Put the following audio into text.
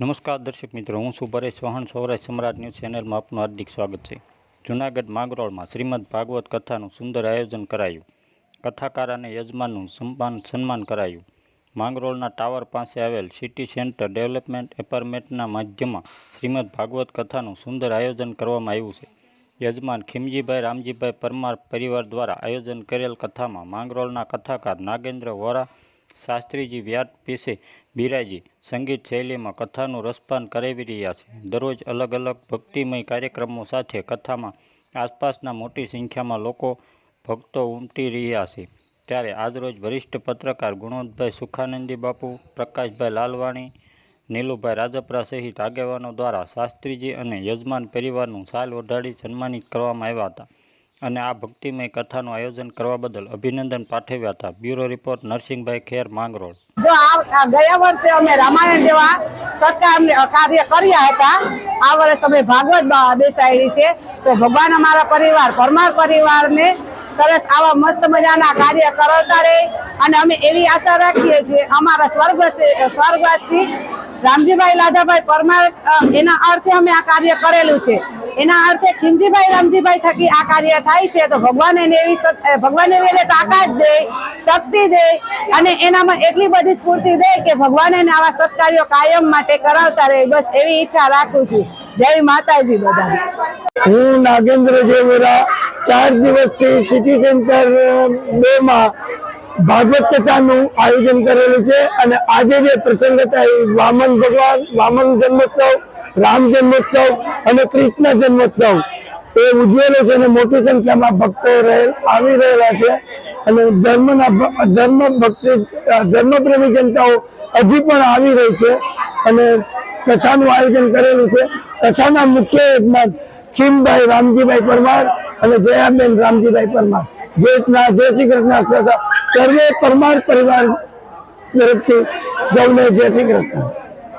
નમસ્કાર દર્શક મિત્રો, હું છું પરેશ ચૌહાણ સૌરાષ્ટ્ર સમ્રાટ ન્યૂઝ ચેનલમાં આપનું હાર્દિક સ્વાગત છે. જૂનાગઢ માંગરોળમાં શ્રીમદ ભાગવત કથાનું સુંદર આયોજન કરાયું. કથાકાર અને યજમાનનું સન્માન સન્માન કરાયું. માંગરોળના ટાવર પાસે આવેલ સિટી સેન્ટર ડેવલપમેન્ટ એપાર્ટમેન્ટના માધ્યમમાં શ્રીમદ ભાગવત કથાનું સુંદર આયોજન કરવામાં આવ્યું છે. યજમાન ખીમજીભાઈ, રામજીભાઈ પરમાર પરિવાર દ્વારા આયોજન કરેલ કથામાં માંગરોળના કથાકાર નાગેન્દ્ર વોરા શાસ્ત્રીજી વ્યાટ પીસે બિરાજી સંગીત શૈલીમાં કથાનું રસપાન કરાવી રહ્યા છે. દરરોજ અલગ અલગ ભક્તિમય કાર્યક્રમો સાથે કથામાં આસપાસના મોટી સંખ્યામાં લોકો ભક્તો ઉમટી રહ્યા છે. ત્યારે આજરોજ વરિષ્ઠ પત્રકાર ગુણવંતભાઈ સુખાનંદી બાપુ, પ્રકાશભાઈ લાલવાણી, નીલુભાઈ રાજપરા સહિત આગેવાનો દ્વારા શાસ્ત્રીજી અને યજમાન પરિવારનું સાલ ઓઢાડી સન્માનિત કરવામાં આવ્યા હતા. અને આ ભક્તિમય કથાનું આયોજન કરવા બદલ અભિનંદન પાઠવ્યા હતા બ્યુરો રિપોર્ટ નરસિંહભાઈ ખેર, માંગરોળ. ગયા વર્ષે અમે રામાયણ જેવા સત્કાર કાર્ય કર્યા હતા. આ વર્ષે અમે ભાગવત બેસાયેલી છે. તો ભગવાન અમારા પરિવાર, પરમાર પરિવારને સરસ આવા મસ્ત મજાના કાર્ય કરતા રહે. અને અમે એવી આશા રાખીએ છીએ, અમારા સ્વર્ગ સ્વર્ગવાસી રામજીભાઈ લાધાભાઈ પરમાર એના અર્થે અમે આ કાર્ય કરેલું છે. એના અર્થે ખીમજીભાઈ રામજીભાઈ થકી આ કાર્ય થાય છે તો ભગવાન એને એવી ભગવાન એવી એને તાકાત દે, શક્તિ દે અને એનામાં એટલી બધી સ્ફૂર્તિ દે કે ભગવાન એને આવા સત્કાર્યો કાયમ માટે કરાવતા રહે. બસ એવી ઈચ્છા રાખું છું. જય માતાજી બધા હું નાગેન્દ્ર જેવરા ચાર દિવસથી સિટી સેન્ટર બે માં ભાગવત કથાનું આયોજન કરેલું છે અને આજે જે પ્રસંગ હતા એ વામન ભગવાન, વામન જન્મોત્સવ રામ જન્મોત્સવ અને કૃષ્ણ જન્મોત્સવ. એ ઉજવેલો છે અને મોટી સંખ્યામાં ભક્તો આવી રહેલા છે. અને ધર્મના ધર્મ ભક્તિ ધર્મપ્રેમી જનતાઓ હજી પણ આવી રહી છે. અને કથાનું આયોજન કરેલું છે. કથાના મુખ્ય યજમાન ખીમભાઈ રામજીભાઈ પરમાર અને જયાબેન રામજીભાઈ પરમાર. જેના જય શ્રી કૃષ્ણ સર્વે પરમાર પરિવાર તરફથી સૌને જય શ્રી કૃષ્ણ.